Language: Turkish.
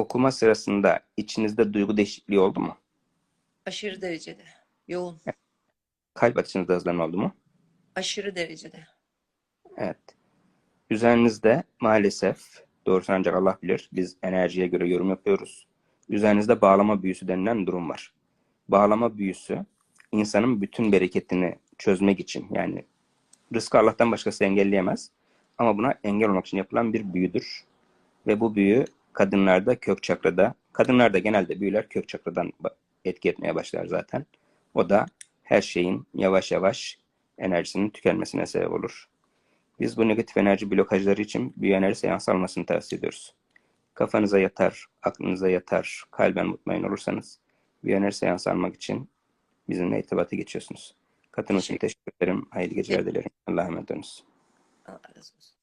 okuma sırasında içinizde duygu değişikliği oldu mu? Aşırı derecede. Yoğun. Kalp atışınızda hızlanma oldu mu? Aşırı derecede. Evet. Üzerinizde maalesef doğrusu ancak Allah bilir. Biz enerjiye göre yorum yapıyoruz. Üzerinizde bağlama büyüsü denilen durum var. Bağlama büyüsü insanın bütün bereketini çözmek için yani rızkı Allah'tan başkası engelleyemez. Ama buna engel olmak için yapılan bir büyüdür. Ve bu büyü kadınlarda kök çakrada, kadınlarda genelde büyüler kök çakradan etki etmeye başlar zaten. O da her şeyin yavaş yavaş enerjisinin tükenmesine sebep olur. Biz bu negatif enerji blokajları için büyü enerji seans almasını tavsiye ediyoruz. Kafanıza yatar, aklınıza yatar, kalben mutmain olursanız büyü enerji seans almak için bizimle irtibata geçiyorsunuz. Katılım için teşekkür ederim. Hayırlı geceler dilerim. Allah'a emanet olunuz. Allah razı olsun.